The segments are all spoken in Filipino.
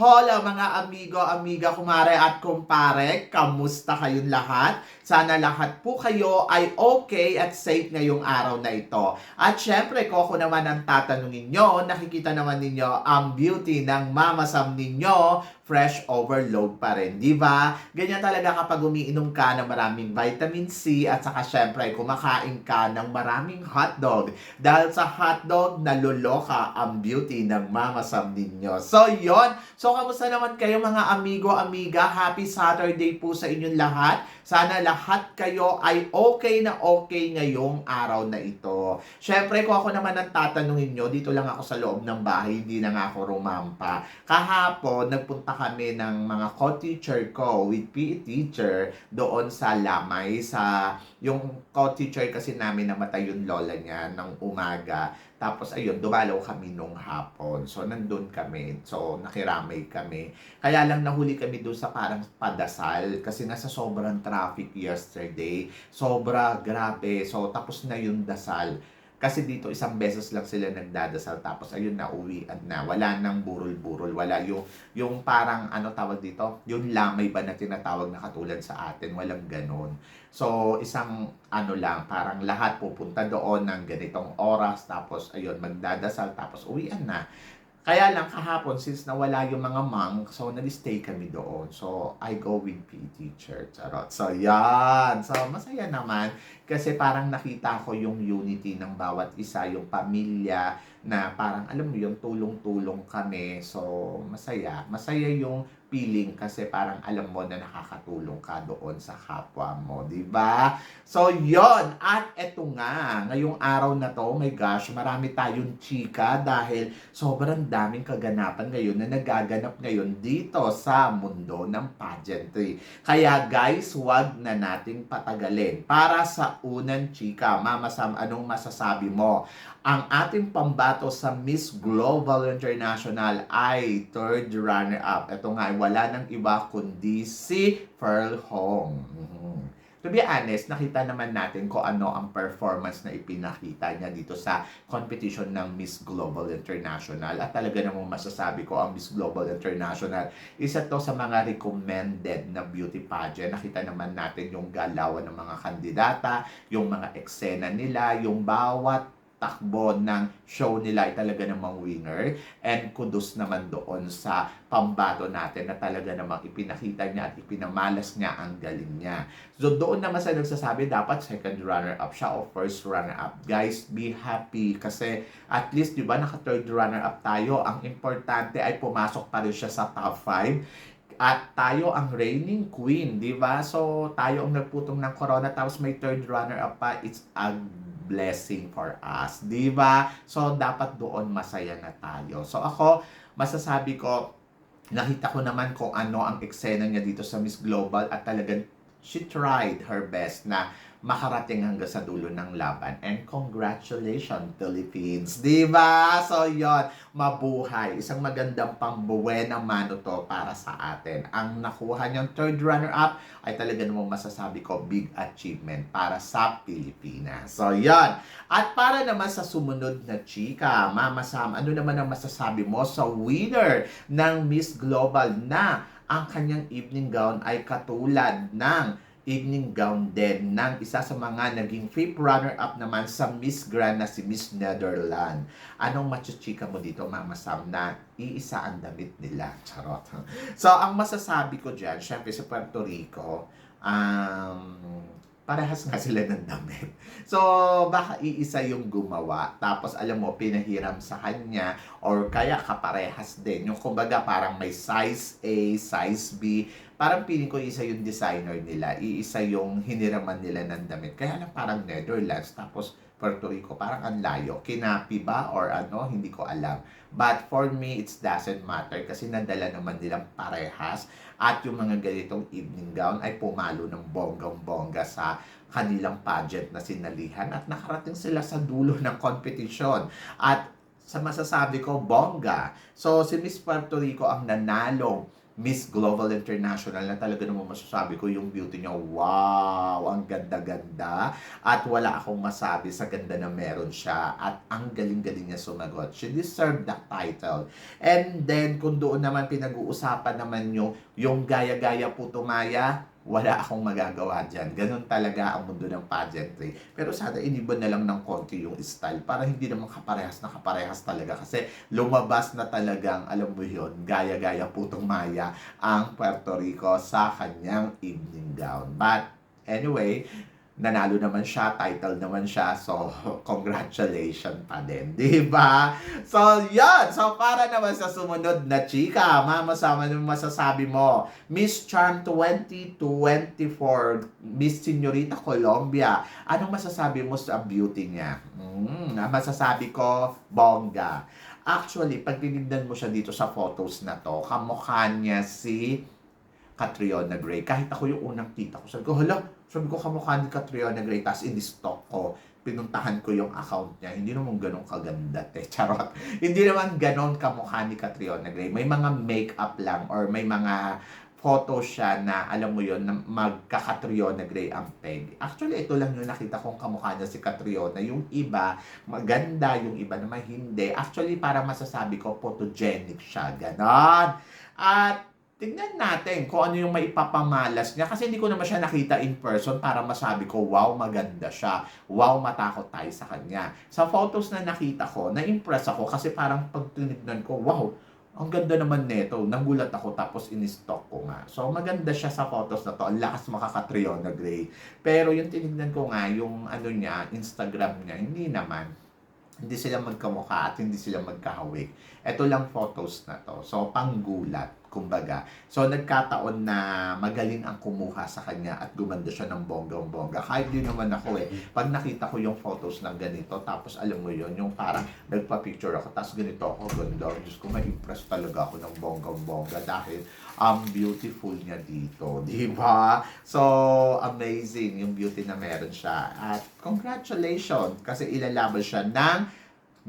Hola mga amigo, amiga, kumare at kumpare. Kamusta kayong lahat? Sana lahat po kayo ay okay at safe ngayong araw na ito. At syempre, ako naman ang tatanungin nyo, nakikita naman ninyo ang beauty ng Mama Sam ninyo, fresh overload pa rin, di ba? Ganyan talaga kapag umiinom ka ng maraming vitamin C at saka syempre kumakain ka ng maraming hotdog. Dahil sa hotdog, naloloka ang beauty ng Mama Sam ninyo. So, yon. So, kamusta naman kayo mga amigo, amiga? Happy Saturday po sa inyong lahat. Sana lahat kayo ay okay na okay ngayong araw na ito. Syempre, kung ako naman ang tatanungin nyo, dito lang ako sa loob ng bahay, hindi na nga ako rumampa. Kahapon, nagpunta kami ng mga co-teacher ko with PE teacher doon sa Lamay, sa yung co-teacher kasi namin namatay yung lola niya ng umaga. Tapos ayun, dumalaw kami nung hapon. So nandun kami. So nakiramay kami. Kaya lang nahuli kami doon sa parang padasal kasi nga sa sobrang traffic yesterday. Sobra grabe. So tapos na yung dasal. Kasi dito isang beses lang sila nagdadasal tapos ayun na uwian na. Wala nang burol-burol. Wala yung, yung parang ano tawag dito? Yung lamay ba na tinatawag na katulad sa atin? Walang ganun. So isang ano lang, parang lahat pupunta doon ng ganitong oras tapos ayun magdadasal tapos uwian na. Kaya lang kahapon, since nawala yung mga monk, so nag-stay kami doon. So, I go with PE teacher. Charot. So, yan. So, masaya naman. Kasi parang nakita ko yung unity ng bawat isa, yung pamilya, na parang, alam mo yung tulong-tulong kami. So, masaya. Masaya yung feeling kasi parang alam mo na nakakatulong ka doon sa kapwa mo, di ba? So, yon At eto nga, ngayong araw na to, oh my gosh, marami tayong chika dahil sobrang daming kaganapan ngayon na nagaganap ngayon dito sa mundo ng pageantry. Kaya guys, wag na nating patagalin. Para sa unang chika, Mama Sam, anong masasabi mo? Ang ating pambato sa Miss Global International ay third runner-up. Ito nga, wala nang iba kundi si Pearl Hong. Mhm. To be honest, nakita naman natin kung ano ang performance na ipinakita niya dito sa competition ng Miss Global International. At talaga namang masasabi ko ang Miss Global International, isa to sa mga recommended na beauty pageant. Nakita naman natin yung galawan ng mga kandidata, yung mga eksena nila, yung bawat takbo ng show nila ay talaga namang winner. And kudos naman doon sa pambato natin na talaga namang ipinakita niya at ipinamalas niya ang galing niya. So doon naman sa nagsasabi dapat second runner-up siya o first runner-up. Guys, be happy kasi at least 'di ba naka third runner-up tayo. Ang importante ay pumasok pa rin siya sa top 5 at tayo ang reigning queen, 'di ba? So tayo ang nagputong ng corona tapos may third runner up pa. It's a blessing for us, 'di ba? So dapat doon masaya na tayo. So ako masasabi ko nakita ko naman kung ano ang eksena niya dito sa Miss Global at talagang she tried her best na makarating hanggang sa dulo ng laban. And congratulations, Philippines! Di ba? So, yon mabuhay. Isang magandang pambuwena mano to para sa atin. Ang nakuha niyang third runner-up ay talaga namang masasabi ko big achievement para sa Pilipinas. So, yon At para naman sa sumunod na chika, Mama Sam, ano naman ang masasabi mo sa winner ng Miss Global na ang kanyang evening gown ay katulad ng evening gown din ng isa sa mga naging fifth runner-up naman sa Miss Grand na si Miss Netherland. Anong machuchika mo dito, Mama Sam, na iisa ang damit nila? Charot. So, ang masasabi ko dyan, syempre sa Puerto Rico, um, parehas nga sila ng damit. So, baka iisa yung gumawa. Tapos, alam mo, pinahiram sa kanya or kaya kaparehas din. Yung kumbaga, parang may size A, size B. Parang piling ko isa yung designer nila. Iisa yung hiniraman nila ng damit. Kaya lang parang Netherlands. Tapos, Puerto Rico. Parang ang layo. Kinapi ba or ano? Hindi ko alam. But for me, it doesn't matter kasi nadala naman nilang parehas. At yung mga ganitong evening gown ay pumalo ng bonggang-bongga sa kanilang pageant na sinalihan at nakarating sila sa dulo ng competition. At sa masasabi ko, bongga. So, si Miss Puerto Rico ang nanalo Miss Global International na talaga naman masasabi ko yung beauty niya, wow, ang ganda-ganda. At wala akong masabi sa ganda na meron siya. At ang galing-galing niya sumagot. She deserved that title. And then, kung doon naman pinag-uusapan naman yung, yung gaya-gaya puto maya, wala akong magagawa dyan. Ganun talaga ang mundo ng pageantry. Pero sana iniba na lang ng konti yung style para hindi naman kaparehas na kaparehas talaga. Kasi lumabas na talagang, alam mo yun, gaya-gaya putong maya ang Puerto Rico sa kanyang evening gown. But anyway, nanalo naman siya, title naman siya, so congratulations pa din, di ba? So, yan! So, para naman sa sumunod na chika, mama, sama naman masasabi mo, Miss Charm 2024, Miss Señorita Colombia, anong masasabi mo sa beauty niya? Mm, masasabi ko, bongga. Actually, pag tinignan mo siya dito sa photos na to, kamukha niya si Catriona Gray. Kahit ako yung unang kita ko, sabi ko, hala, sabi ko kamukha ni Catriona Gray, tapos in-stalk ko, pinuntahan ko yung account niya. Hindi naman ganun kaganda, te. Charot. Hindi naman ganun kamukha ni Catriona Gray. May mga makeup lang or may mga photo siya na alam mo yon na magka-Catriona Gray ang peg. Actually, ito lang yung nakita kong kamukha niya si Catriona. Yung iba, maganda. Yung iba naman hindi. Actually, para masasabi ko, photogenic siya. Ganon. At tignan natin kung ano yung maipapamalas niya. Kasi hindi ko naman siya nakita in person para masabi ko, wow, maganda siya. Wow, matakot tayo sa kanya. Sa photos na nakita ko, na-impress ako kasi parang pag tinignan ko, wow, ang ganda naman nito. Nagulat ako tapos in-stock ko nga. So maganda siya sa photos na to. Ang lakas makaka-Triona Gray. Pero yung tinignan ko nga, yung ano niya, Instagram niya, hindi naman. Hindi sila magkamukha at hindi sila magkahawig. Ito lang photos na to. So panggulat kumbaga. So, nagkataon na magaling ang kumuha sa kanya at gumanda siya ng bonggang-bongga. Kahit din naman ako eh. Pag nakita ko yung photos ng ganito, tapos alam mo yon yung parang nagpa-picture ako, tapos ganito ako, ganda. Diyos ko, ma-impress talaga ako ng bonggang-bongga dahil ang beautiful niya dito. Di ba? So, amazing yung beauty na meron siya. At congratulations kasi ilalaban siya ng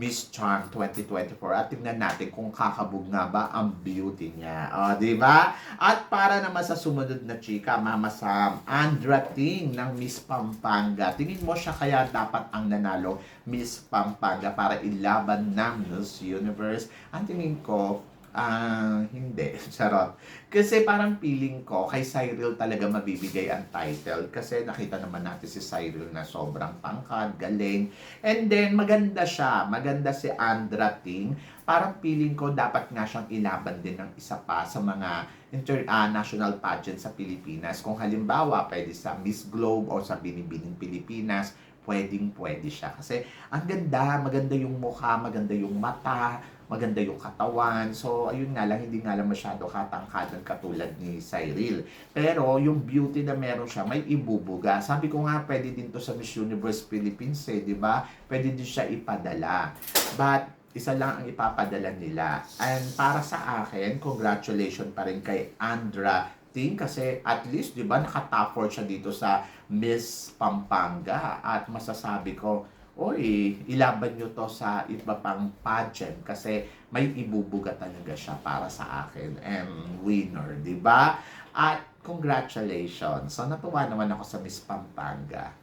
Miss Charm 2024 at tingnan natin kung kakabog nga ba ang beauty niya. O, di ba? At para naman sa sumunod na chika, Mama Sam, Andra Ting ng Miss Pampanga. Tingin mo siya kaya dapat ang nanalo Miss Pampanga para ilaban ng Miss Universe? Ang tingin ko, Ah, hindi. Charot. Kasi parang feeling ko, kay Cyril talaga mabibigay ang title. Kasi nakita naman natin si Cyril na sobrang pangkad, galing. And then, maganda siya. Maganda si Andra Ting. Parang feeling ko, dapat nga siyang ilaban din ng isa pa sa mga international pageant sa Pilipinas. Kung halimbawa, pwede sa Miss Globe o sa Binibining Pilipinas, pwedeng pwede siya. Kasi ang ganda, maganda yung mukha, maganda yung mata, maganda yung katawan. So, ayun nga lang, hindi nga lang masyado katangkadan katulad ni Cyril. Pero, yung beauty na meron siya, may ibubuga. Sabi ko nga, pwede din to sa Miss Universe Philippines eh, di ba? Pwede din siya ipadala. But, isa lang ang ipapadala nila. And para sa akin, congratulations pa rin kay Andra Ting kasi at least, di ba, naka-top 4 siya dito sa Miss Pampanga. At masasabi ko, oy, ilaban nyo to sa iba pang pageant kasi may ibubuga talaga siya para sa akin and winner, di ba? At congratulations. So natuwa naman ako sa Miss Pampanga.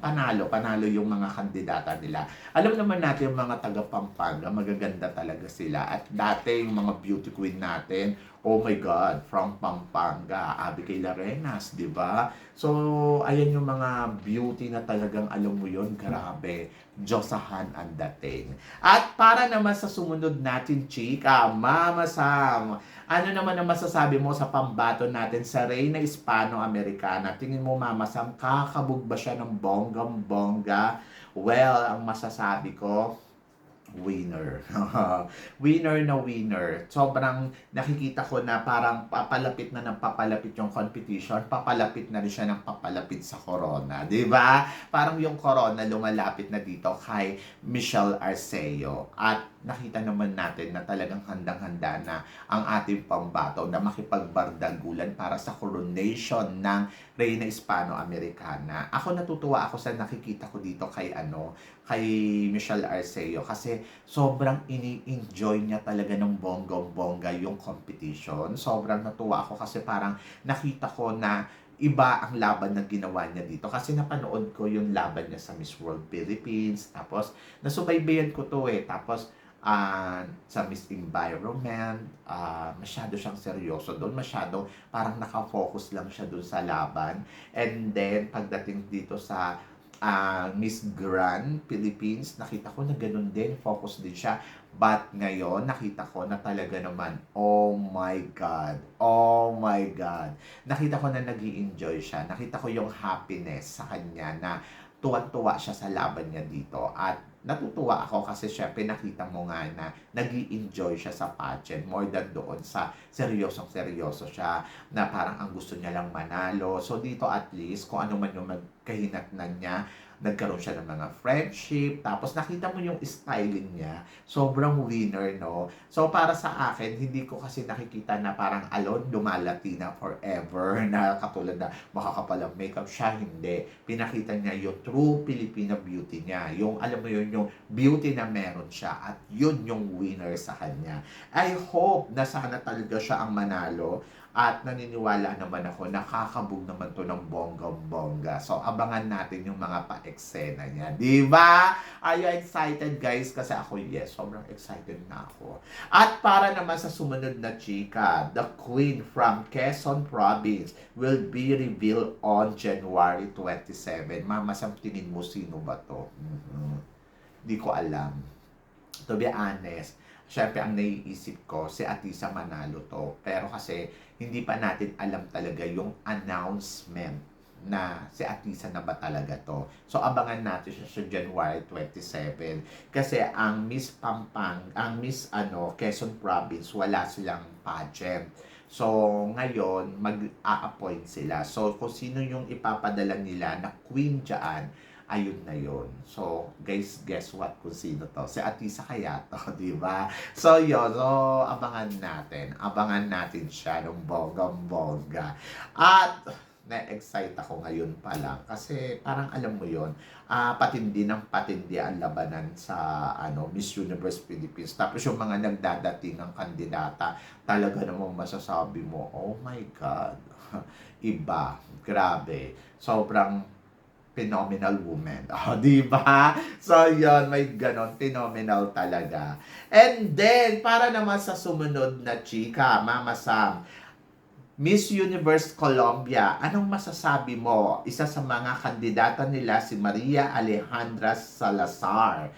Panalo, panalo yung mga kandidata nila. Alam naman natin yung mga taga Pampanga, magaganda talaga sila. At dati yung mga beauty queen natin, oh my God, from Pampanga, Abigail Arenas, di ba? So, ayan yung mga beauty na talagang alam mo yon grabe. Diyosahan ang dating. At para naman sa sumunod natin, chika, Mama Sam, ano naman ang masasabi mo sa pambato natin sa Reyna Hispano-Americana? Tingin mo, Mama Sam, kakabog ba siya ng bonggang-bongga? Well, ang masasabi ko, winner. winner na winner. Sobrang nakikita ko na parang papalapit na ng papalapit yung competition, papalapit na rin siya ng papalapit sa corona. ba? Parang yung corona lumalapit na dito kay Michelle Arceo. At nakita naman natin na talagang handang-handa na ang ating pambato na makipagbardagulan para sa coronation ng Reina Hispano-Americana. Ako natutuwa ako sa nakikita ko dito kay ano, kay Michelle Arceo kasi sobrang ini-enjoy niya talaga ng bonggong-bongga yung competition. Sobrang natuwa ako kasi parang nakita ko na iba ang laban na ginawa niya dito. Kasi napanood ko yung laban niya sa Miss World Philippines. Tapos, nasubaybayan ko to eh. Tapos, ah, sa Miss Environment, ah, masyado siyang seryoso doon. Masyado, parang nakafocus lang siya doon sa laban. And then, pagdating dito sa ah, Miss Grand Philippines, nakita ko na ganun din, focus din siya. But ngayon, nakita ko na talaga naman, oh my God, oh my God. Nakita ko na nag enjoy siya. Nakita ko yung happiness sa kanya na tuwan-tuwa siya sa laban niya dito. At natutuwa ako kasi syempre nakita mo nga na nag enjoy siya sa pageant more than doon sa seryosong seryoso siya na parang ang gusto niya lang manalo. So dito at least kung ano man yung magkahinatnan niya, nagkaroon siya ng mga friendship, tapos nakita mo yung styling niya, sobrang winner, no? So, para sa akin, hindi ko kasi nakikita na parang alone, lumalati na forever, na katulad na makakapalang makeup siya, hindi. Pinakita niya yung true Filipina beauty niya, yung, alam mo yun, yung beauty na meron siya, at yun yung winner sa kanya. I hope na sana talaga siya ang manalo, at naniniwala naman ako, nakakabog naman to ng bonggang-bongga. So, abangan natin yung mga pa-eksena niya. Di ba? Are you excited, guys? Kasi ako, yes, sobrang excited na ako. At para naman sa sumunod na chika, the queen from Quezon Province will be revealed on January 27. Mama, Sam, tingin mo sino ba to? Mhm. Di ko alam. To be honest, syempre ang naiisip ko, si Atisa Manalo to. Pero kasi, hindi pa natin alam talaga yung announcement na si Atisa na ba talaga to. So, abangan natin siya sa January 27. Kasi ang Miss Pampang, ang Miss ano, Quezon Province, wala silang pageant. So, ngayon, mag-a-appoint sila. So, kung sino yung ipapadala nila na queen dyan, ayun na yun. So, guys, guess what kung sino to? Si Atisa kaya to, di ba? So, yun. So, abangan natin. Abangan natin siya ng bonggang-bongga. At, na-excite ako ngayon pa lang kasi parang alam mo yon ah patindi ng patindi ang labanan sa ano Miss Universe Philippines tapos yung mga nagdadating ng kandidata talaga namang masasabi mo oh my god iba grabe sobrang phenomenal woman. Oh, di ba? So, yon may ganon, phenomenal talaga. And then, para naman sa sumunod na chika, Mama Sam, Miss Universe Colombia, anong masasabi mo? Isa sa mga kandidata nila, si Maria Alejandra Salazar.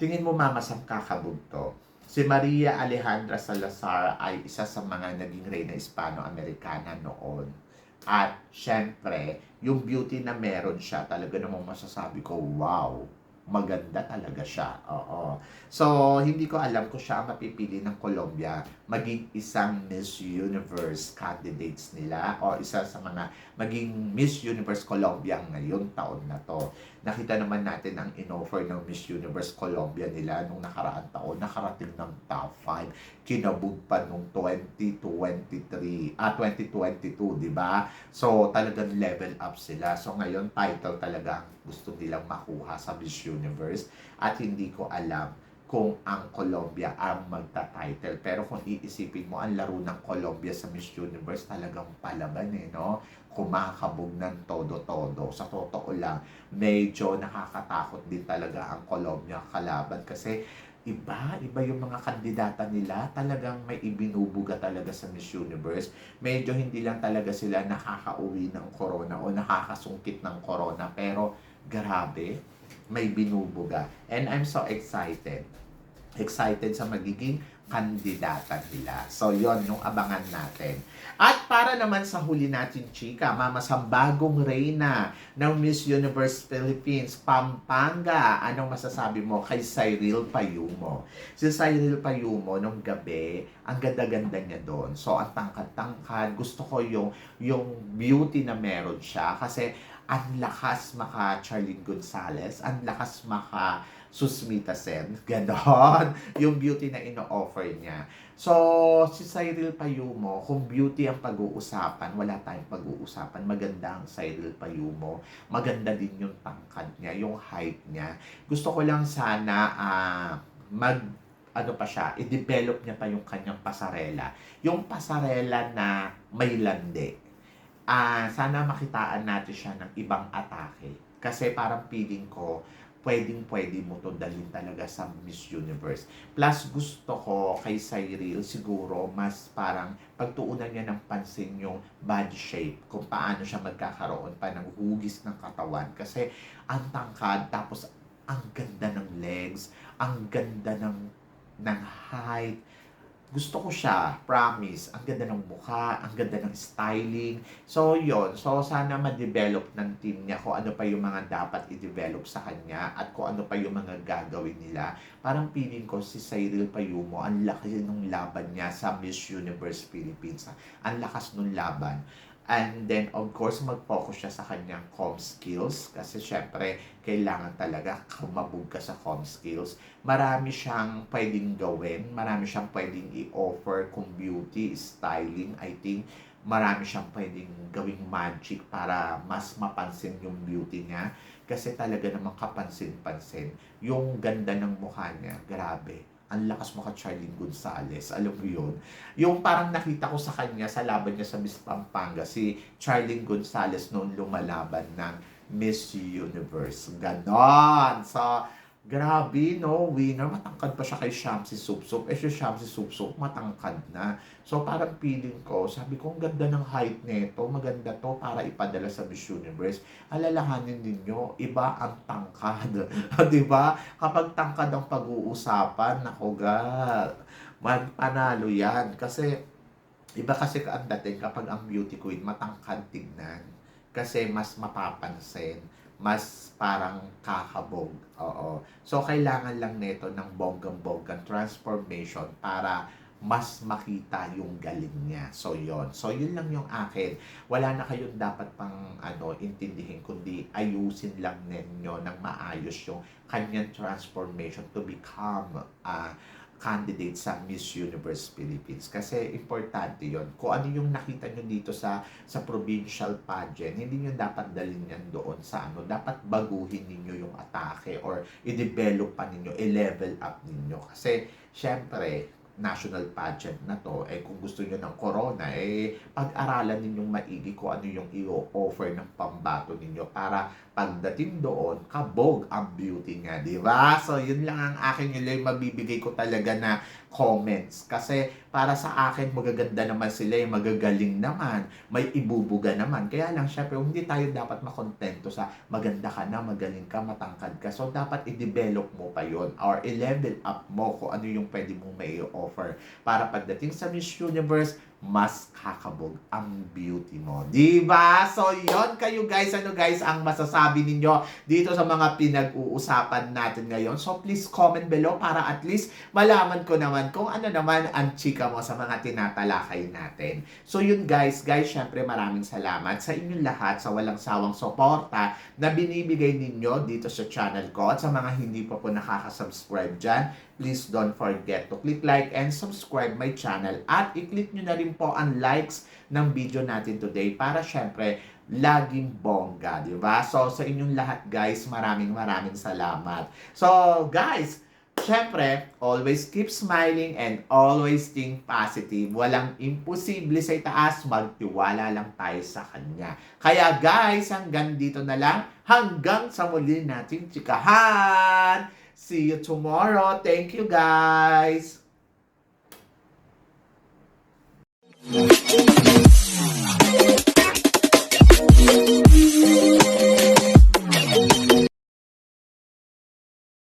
Tingin mo, Mama Sam, kakabugto. Si Maria Alejandra Salazar ay isa sa mga naging reyna Hispano-Americana noon. At syempre, yung beauty na meron siya, talaga namang masasabi ko, wow, maganda talaga siya. Oo. So, hindi ko alam kung siya mapipili ng Colombia maging isang Miss Universe candidates nila o isa sa mga maging Miss Universe Colombia ngayon taon na to. Nakita naman natin ang inoffer ng Miss Universe Colombia nila nung nakaraang taon, nakarating ng top 5, kinabog pa nung 2023, ah 2022, di ba? So talagang level up sila. So ngayon title talaga gusto nilang makuha sa Miss Universe at hindi ko alam kung ang Colombia ang magta-title. Pero kung iisipin mo, ang laro ng Colombia sa Miss Universe talagang palaban eh, no? Kumakabog ng todo-todo. Sa totoo lang, medyo nakakatakot din talaga ang Colombia kalaban kasi iba, iba yung mga kandidata nila. Talagang may ibinubuga talaga sa Miss Universe. Medyo hindi lang talaga sila nakakauwi ng corona o nakakasungkit ng corona. Pero grabe, may binubuga. And I'm so excited. Excited sa magiging kandidata nila. So, yon yung abangan natin. At para naman sa huli natin, chika, mama sa bagong reyna ng Miss Universe Philippines, Pampanga. Anong masasabi mo kay Cyril Payumo? Si Cyril Payumo, nung gabi, ang ganda-ganda niya doon. So, ang tangkad-tangkad. Gusto ko yung, yung beauty na meron siya. Kasi, ang lakas maka Charlene Gonzalez, ang lakas maka Susmita Sen. Ganon. Yung beauty na ino-offer niya. So, si Cyril Payumo, kung beauty ang pag-uusapan, wala tayong pag-uusapan. Maganda ang Cyril Payumo. Maganda din yung tangkad niya, yung height niya. Gusto ko lang sana ah, mag ano pa siya, i-develop niya pa yung kanyang pasarela. Yung pasarela na may lande. Ah, sana makitaan natin siya ng ibang atake. Kasi parang feeling ko, pwedeng pwede mo to dalhin talaga sa Miss Universe. Plus, gusto ko kay Cyril, siguro, mas parang pagtuunan niya ng pansin yung body shape, kung paano siya magkakaroon pa ng hugis ng katawan. Kasi, ang tangkad, tapos, ang ganda ng legs, ang ganda ng, ng height, gusto ko siya, promise. Ang ganda ng mukha, ang ganda ng styling. So, yon So, sana ma-develop ng team niya kung ano pa yung mga dapat i-develop sa kanya at kung ano pa yung mga gagawin nila. Parang feeling ko si Cyril Payumo, ang laki nung laban niya sa Miss Universe Philippines. Ang lakas nung laban. And then, of course, mag-focus siya sa kanyang com skills kasi syempre, kailangan talaga kumabog ka sa com skills. Marami siyang pwedeng gawin, marami siyang pwedeng i-offer kung beauty, styling, I think marami siyang pwedeng gawing magic para mas mapansin yung beauty niya. Kasi talaga namang kapansin-pansin. Yung ganda ng mukha niya, grabe ang lakas mo ka Charlene Gonzalez. Alam mo yun? Yung parang nakita ko sa kanya sa laban niya sa Miss Pampanga, si Charlene Gonzalez noon lumalaban ng Miss Universe. Ganon! So, grabe, no? Winner. Matangkad pa siya kay Shamsi Supsup. Eh, si Shamsi Supsup, matangkad na. So, parang feeling ko, sabi ko, ang ganda ng height nito. Maganda to para ipadala sa Miss Universe. Alalahanin ninyo, iba ang tangkad. Di ba? Kapag tangkad ang pag-uusapan, nako ga, magpanalo yan. Kasi, iba kasi ka ang dating kapag ang beauty queen, matangkad tignan. Kasi mas mapapansin mas parang kakabog. Oo. So, kailangan lang nito ng bonggang-bonggang transformation para mas makita yung galing niya. So, yon So, yun lang yung akin. Wala na kayong dapat pang ano, intindihin, kundi ayusin lang ninyo ng maayos yung kanyang transformation to become uh, candidate sa Miss Universe Philippines. Kasi importante yon Kung ano yung nakita nyo dito sa sa provincial pageant, hindi nyo dapat dalhin yan doon sa ano. Dapat baguhin ninyo yung atake or i-develop pa ninyo, i-level up ninyo. Kasi, syempre, national pageant na to, eh kung gusto niyo ng corona, eh pag-aralan ninyong maigi kung ano yung i-offer ng pambato ninyo para pagdating doon, kabog ang beauty niya, di ba? So, yun lang ang akin yun lang mabibigay ko talaga na comments. Kasi para sa akin, magaganda naman sila, eh, magagaling naman, may ibubuga naman. Kaya lang, syempre, hindi tayo dapat makontento sa maganda ka na, magaling ka, matangkad ka. So, dapat i-develop mo pa yon or i-level up mo kung ano yung pwede mong may offer para pagdating sa Miss Universe, mas kakabog ang beauty mo. Di ba? So, yon kayo guys. Ano guys ang masasabi ninyo dito sa mga pinag-uusapan natin ngayon? So, please comment below para at least malaman ko naman kung ano naman ang chika mo sa mga tinatalakay natin. So, yun guys. Guys, syempre maraming salamat sa inyong lahat sa walang sawang suporta na binibigay ninyo dito sa channel ko at sa mga hindi pa po nakaka-subscribe dyan please don't forget to click like and subscribe my channel at i-click nyo na rin po ang likes ng video natin today para syempre laging bongga, di ba? So, sa inyong lahat guys, maraming maraming salamat. So, guys, Siyempre, always keep smiling and always think positive. Walang imposible sa itaas, magtiwala lang tayo sa Kanya. Kaya guys, hanggang dito na lang. Hanggang sa muli nating chikahan. See you tomorrow. Thank you guys. Thank you.